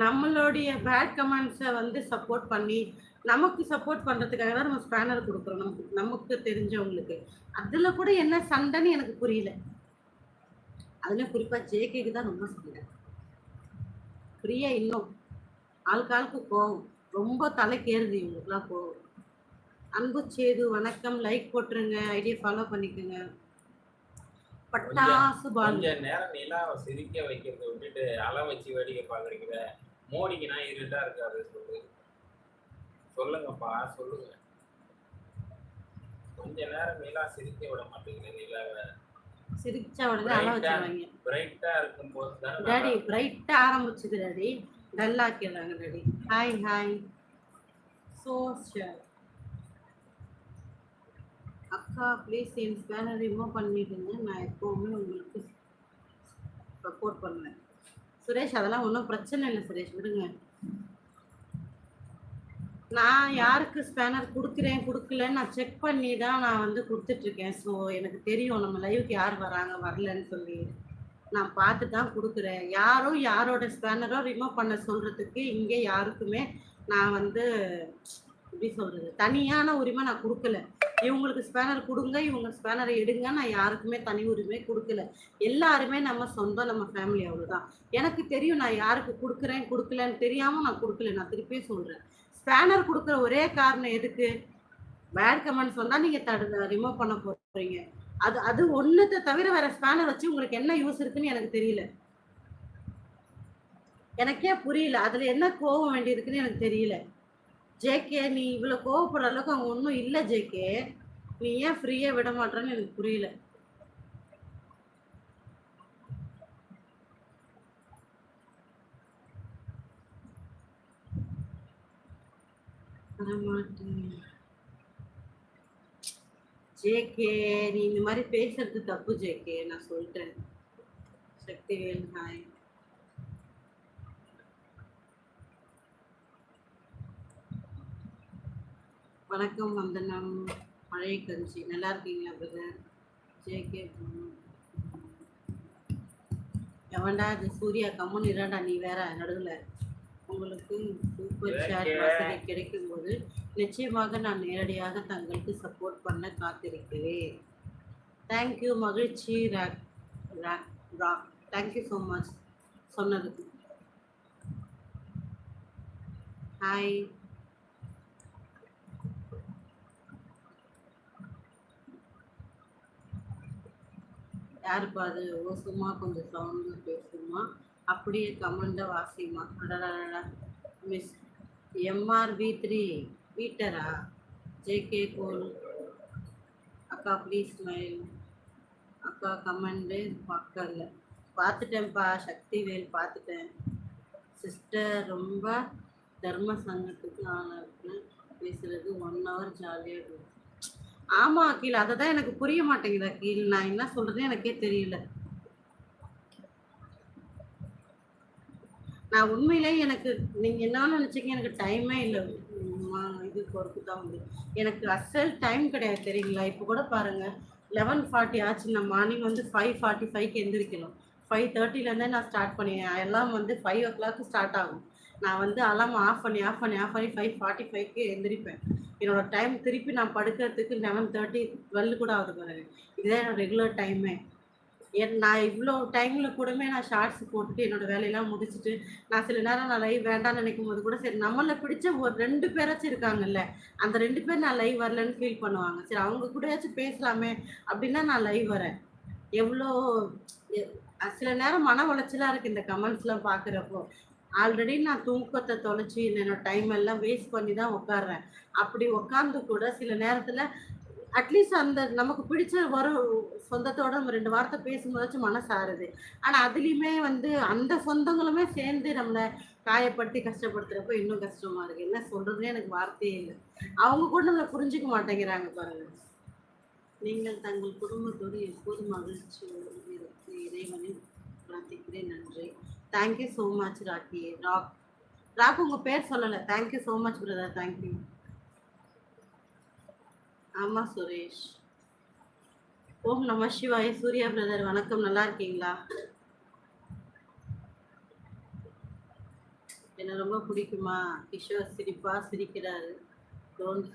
நம்மளுடைய பேட் கமெண்ட்ஸை வந்து சப்போர்ட் பண்ணி நமக்கு சப்போர்ட் பண்ணுறதுக்காக தான் நம்ம ஸ்பேனர் கொடுக்குறோம். நமக்கு நமக்கு தெரிஞ்சவங்களுக்கு. அதில் கூட என்ன சண்டைன்னு எனக்கு புரியல. அதுலேயும் குறிப்பாக ஜேகேக்கு தான் ரொம்ப சண்டை. பிரியா இன்னும் ஆளுக்காளுக்கு கோவம். ரொம்ப தலைக்கேறுது இவங்களுக்குலாம் கோவம். அன்பு சேது வணக்கம் லைக் போட்டுருங்க ஐடியா ஃபாலோ பண்ணிக்கோங்க. பட்டாசு கொஞ்ச நேரம் நிலாவை சிரிக்க வைக்கிறத விட்டுட்டு அலை வச்சு வேடிக்கை பாக்குறீங்க மோடிக்கு நான் இருட்டா இருக்காது சொல்லு. சொல்லுங்கப்பா சொல்லுங்க. கொஞ்ச நேரம் நிலா சிரிக்க விட மாட்டேங்குது நிலாவை? சிரிச்சா உடனே அழ வச்சிருவாங்க. பிரைட்டா இருக்கும்போது தானே டாடி பிரைட்டா ஆரம்பிச்சுது டாடி டல்லாக்கிடுறாங்க டாடி ஹாய் ஹாய் ஸோ ஷியர் அக்கா ப்ளீஸ் என் ஸ்பேனர் ரிமூவ் பண்ணிடுங்க நான் எப்போவுமே உங்களுக்கு சப்போர்ட் பண்ணுவேன். சுரேஷ் அதெல்லாம் ஒன்றும் பிரச்சனை இல்லை சுரேஷ் விடுங்க. நான் யாருக்கு ஸ்பேனர் கொடுக்குறேன் கொடுக்கலன்னு நான் செக் பண்ணி தான் நான் வந்து கொடுத்துட்ருக்கேன் ஸோ எனக்கு தெரியும் நம்ம லைவுக்கு யார் வராங்க வரலன்னு சொல்லி. நான் பார்த்து தான் கொடுக்குறேன். யாரும் யாரோட ஸ்பேனரோ ரிமூவ் பண்ண சொல்கிறதுக்கு இங்கே யாருக்குமே நான் வந்து எப்படி சொல்கிறது தனியான உரிமை நான் கொடுக்கல. இவங்களுக்கு ஸ்பேனர் கொடுங்க இவங்க ஸ்பேனரை எடுங்க. நான் யாருக்குமே தனி உரிமை கொடுக்கல. எல்லாருமே நம்ம சொந்தம் நம்ம ஃபேமிலி அவ்வளோதான் எனக்கு தெரியும் நான் யாருக்கு கொடுக்குறேன் கொடுக்கலன்னு தெரியாமல் நான் கொடுக்கல. நான் திருப்பியும் சொல்கிறேன் ஸ்பேனர் கொடுக்குற ஒரே காரணம் எதுக்கு? பேட் கமெண்ட்ஸ் வந்தால் நீங்கள் தடு ரிமூவ் பண்ண போகிறீங்க அது அது ஒன்றுத்தை தவிர வேற ஸ்பேனர் வச்சு உங்களுக்கு என்ன யூஸ் இருக்குன்னு எனக்கு தெரியல. எனக்கே புரியல. அதில் என்ன கோவம் வேண்டியிருக்குன்னு எனக்கு தெரியல. ஜேகே நீ இவ்வளோ கோவப்படுற அளவுக்கு அவங்க ஒன்றும் இல்லை ஜேகே நீ ஏன் ஃப்ரீயாக விட மாட்டேன்னு எனக்கு புரியல. ஜேகே நீ இந்த மாதிரி பேசுறது தப்பு ஜேகே நான் சொல்லிட்டேன் சக்திவேல் ஹாய் வணக்கம் வந்தனம். மழை கஞ்சி. நல்லா இருக்கீங்களா பிரதர் ஜேகே எவன்டா இது சூர்யா கம்மன் இராடா நீ வேற நடுவில். உங்களுக்கு சூப்பர் சேட் வசதி கிடைக்கும் போது நிச்சயமாக நான் நேரடியாக தங்களுக்கு சப்போர்ட் பண்ண காத்திருக்கிறேன். தேங்க்யூ மகிழ்ச்சி rock rock rock thank you so much சொன்னதுக்கு. ஹாய் யாருப்பா அது ஓசுமா கொஞ்சம் சவுண்டு பேசுமா அப்படியே கமெண்ட வாசிமா அடடா மிஸ் எம்ஆர்வி த்ரீ பீட்டரா ஜேகே கோல் அக்கா ப்ளீஸ் ஸ்மைல் அக்கா கமெண்டு பார்க்கல பார்த்துட்டேன்ப்பா சக்திவேல் பார்த்துட்டேன் சிஸ்டர் ரொம்ப தர்ம சங்கத்துக்கு ஆனருக்கு பேசுகிறது ஒன் ஹவர் ஜாலியாக இருக்கும் ஆமாம் அக்கீல் அதை தான் எனக்கு புரிய மாட்டேங்குது அகில். நான் என்ன சொல்றதுன்னு எனக்கே தெரியல. நான் உண்மையிலே எனக்கு நீங்கள் என்ன நினச்சிங்க எனக்கு டைமே இல்லை. இது பொறுப்பு தான் வந்து. எனக்கு அசல் டைம் கிடையாது தெரியுங்களா? இப்போ கூட பாருங்கள் லெவன் ஃபார்ட்டி ஆச்சு நான் மார்னிங் வந்து ஃபைவ் ஃபார்ட்டி ஃபைவ்க்கு எந்திரிக்கணும். ஃபைவ் தேர்ட்டிலேருந்தே நான் ஸ்டார்ட் பண்ணிடுவேன். எல்லாம் வந்து ஃபைவ் ஓ கிளாக் ஸ்டார்ட் ஆகும். நான் வந்து அலாம் ஆஃப் பண்ணி ஆஃப் பண்ணி ஆஃப் பண்ணி ஃபைவ் ஃபார்ட்டி ஃபைவ்க்கு எந்திரிப்பேன். என்னோட டைம் திருப்பி நான் படுக்கிறதுக்கு லெவன் தேர்ட்டி டுவெல் கூட ஆகுது பாருங்க. இதுதான் என்னோட ரெகுலர் டைமே என் நான் இவ்வளோ டைமில் கூடமே நான் ஷார்ட்ஸ் போட்டுட்டு என்னோட வேலையெல்லாம் முடிச்சுட்டு நான் சில நேரம் நான் லைவ் வேண்டாம்னு நினைக்கும் போது கூட சரி நம்மளை பிடிச்ச ஒரு ரெண்டு பேராச்சும் இருக்காங்கல்ல அந்த ரெண்டு பேர் நான் லைவ் வரலன்னு ஃபீல் பண்ணுவாங்க. சரி அவங்க கூடயாச்சும் பேசலாமே அப்படின்னா நான் லைவ் வரேன். எவ்வளோ சில நேரம் மன உளைச்சலாக இருக்குது இந்த கமெண்ட்ஸ்லாம் பார்க்குறப்போ. ஆல்ரெடி நான் தூக்கத்தை தொலைச்சி என்னோட டைம் எல்லாம் வேஸ்ட் பண்ணி தான் உட்காடுறேன் அப்படி உட்காந்து கூட சில நேரத்தில் அட்லீஸ்ட் அந்த நமக்கு பிடிச்ச வரும் சொந்தத்தோட நம்ம ரெண்டு வார்த்தை பேசும்போதாச்சும் மனசாருது. ஆனால் அதுலேயுமே வந்து அந்த சொந்தங்களுமே சேர்ந்து நம்மளை காயப்படுத்தி கஷ்டப்படுத்துகிறப்போ இன்னும் கஷ்டமா இருக்கு. என்ன சொல்றதுனே எனக்கு வார்த்தையே இல்லை. அவங்க கூட நம்மளை புரிஞ்சுக்க மாட்டேங்கிறாங்க பாருங்க. நீங்கள் தங்கள் குடும்பத்தோடு எப்போது மகிழ்ச்சியோடு இருக்கு இறைவனை பிரார்த்திக்கிறேன். நன்றி. Thank you so much Rocky rock rock உங்கள் பேர் சொல்லலை. Thank you so much brother thank you ஆமாம் சுரேஷ். ஓம் நம சிவாய. சூர்யா பிரதர் வணக்கம். நல்லா இருக்கீங்களா? என்ன ரொம்ப பிடிக்குமா? கிஷோர் சிரிப்பா சிரிக்கிறாரு. டோன்ட்